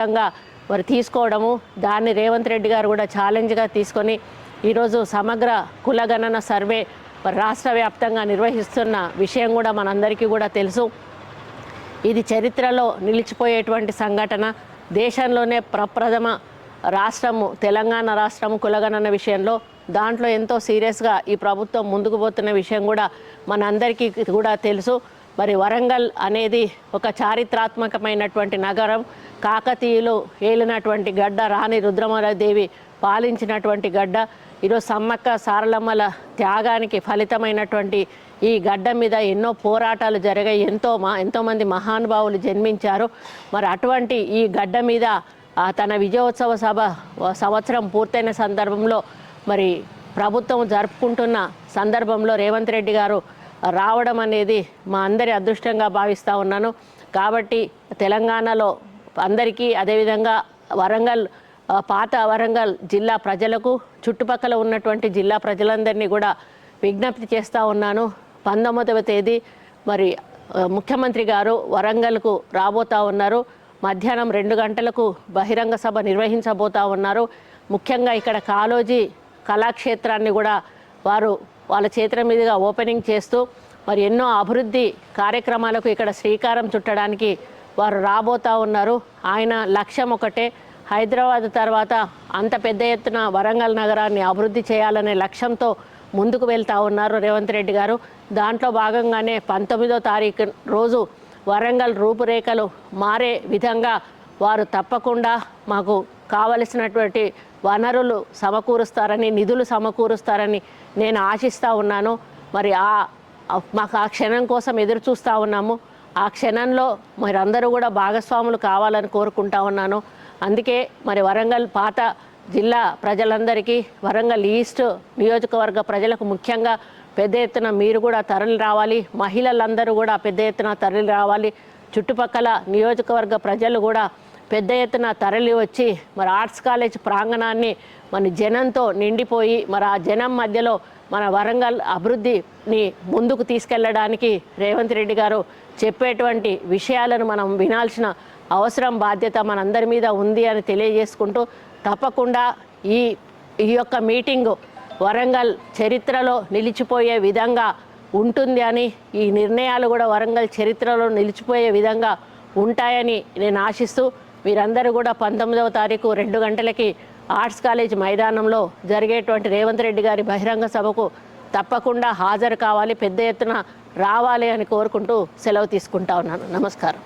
విధంగా మరి తీసుకోవడము. దాన్ని రేవంత్ రెడ్డి గారు కూడా ఛాలెంజ్గా తీసుకొని ఈరోజు సమగ్ర కులగణన సర్వే మరి రాష్ట్ర వ్యాప్తంగా నిర్వహిస్తున్న విషయం కూడా మనందరికీ కూడా తెలుసు. ఇది చరిత్రలో నిలిచిపోయేటువంటి సంఘటన. దేశంలోనే ప్రప్రథమ రాష్ట్రము తెలంగాణ రాష్ట్రము కులగణన విషయంలో దాంట్లో ఎంతో సీరియస్గా ఈ ప్రభుత్వం ముందుకు పోతున్న విషయం కూడా మనందరికీ కూడా తెలుసు. మరి వరంగల్ అనేది ఒక చారిత్రాత్మకమైనటువంటి నగరం. కాకతీయులు ఏలినటువంటి గడ్డ రాణి రుద్రమలదేవి పాలించినటువంటి గడ్డ. ఈరోజు సమ్మక్క సారలమ్మల త్యాగానికి ఫలితమైనటువంటి ఈ గడ్డ మీద ఎన్నో పోరాటాలు జరిగాయి. ఎంతో మా ఎంతోమంది మహానుభావులు జన్మించారు. మరి అటువంటి ఈ గడ్డ మీద తన విజయోత్సవ సభ సంవత్సరం పూర్తయిన సందర్భంలో మరి ప్రభుత్వం జరుపుకుంటున్న సందర్భంలో రేవంత్ రెడ్డి గారు రావడం అనేది మా అందరి అదృష్టంగా భావిస్తూ ఉన్నాను. కాబట్టి తెలంగాణలో అందరికీ అదేవిధంగా వరంగల్ పాత వరంగల్ జిల్లా ప్రజలకు చుట్టుపక్కల ఉన్నటువంటి జిల్లా ప్రజలందరినీ కూడా విజ్ఞప్తి చేస్తూ ఉన్నాను. పంతొమ్మిదవ తేదీ మరి ముఖ్యమంత్రి గారు వరంగల్కు రాబోతా ఉన్నారు. మధ్యాహ్నం రెండు గంటలకు బహిరంగ సభ నిర్వహించబోతా ఉన్నారు. ముఖ్యంగా ఇక్కడ కాలోజీ కళాక్షేత్రాన్ని కూడా వారు వాళ్ళ చేతుల మీదుగా ఓపెనింగ్ చేస్తూ మరి ఎన్నో అభివృద్ధి కార్యక్రమాలకు ఇక్కడ శ్రీకారం చుట్టడానికి వారు రాబోతా ఉన్నారు. ఆయన లక్ష్యం ఒకటే హైదరాబాద్ తర్వాత అంత పెద్ద ఎత్తున వరంగల్ నగరాన్ని అభివృద్ధి చేయాలనే లక్ష్యంతో ముందుకు వెళ్తూ ఉన్నారు రేవంత్ రెడ్డి గారు. దాంట్లో భాగంగానే పంతొమ్మిదో తారీఖు రోజు వరంగల్ రూపురేఖలు మారే విధంగా వారు తప్పకుండా మాకు కావలసినటువంటి వనరులు సమకూరుస్తారని నిధులు సమకూరుస్తారని నేను ఆశిస్తూ ఉన్నాను. మరి ఆ మాకు ఆ క్షణం కోసం ఎదురు చూస్తూ ఉన్నాము. ఆ క్షణంలో మరి అందరూ కూడా భాగస్వాములు కావాలని కోరుకుంటా ఉన్నాను. అందుకే మరి వరంగల్ పాత జిల్లా ప్రజలందరికీ వరంగల్ ఈస్ట్ నియోజకవర్గ ప్రజలకు ముఖ్యంగా పెద్ద ఎత్తున మీరు కూడా తరలి రావాలి. మహిళలందరూ కూడా పెద్ద ఎత్తున తరలి రావాలి. చుట్టుపక్కల నియోజకవర్గ ప్రజలు కూడా పెద్ద ఎత్తున తరలి వచ్చి మరి ఆర్ట్స్ కాలేజ్ ప్రాంగణాన్ని మన జనంతో నిండిపోయి మరి ఆ జనం మధ్యలో మన వరంగల్ అభివృద్ధిని ముందుకు తీసుకెళ్ళడానికి రేవంత్ రెడ్డి గారు చెప్పేటువంటి విషయాలను మనం వినాల్సిన అవసరం బాధ్యత మనందరి మీద ఉంది అని తెలియజేసుకుంటూ తప్పకుండా ఈ ఈ యొక్క మీటింగు వరంగల్ చరిత్రలో నిలిచిపోయే విధంగా ఉంటుంది అని ఈ నిర్ణయాలు కూడా వరంగల్ చరిత్రలో నిలిచిపోయే విధంగా ఉంటాయని నేను ఆశిస్తూ వీరందరూ కూడా పంతొమ్మిదవ తారీఖు రెండు గంటలకి ఆర్ట్స్ కాలేజ్ మైదానంలో జరిగేటువంటి రేవంత్ రెడ్డి గారి బహిరంగ సభకు తప్పకుండా హాజరు కావాలి పెద్ద ఎత్తున రావాలి అని కోరుకుంటూ సెలవు తీసుకుంటా ఉన్నాను. నమస్కారం.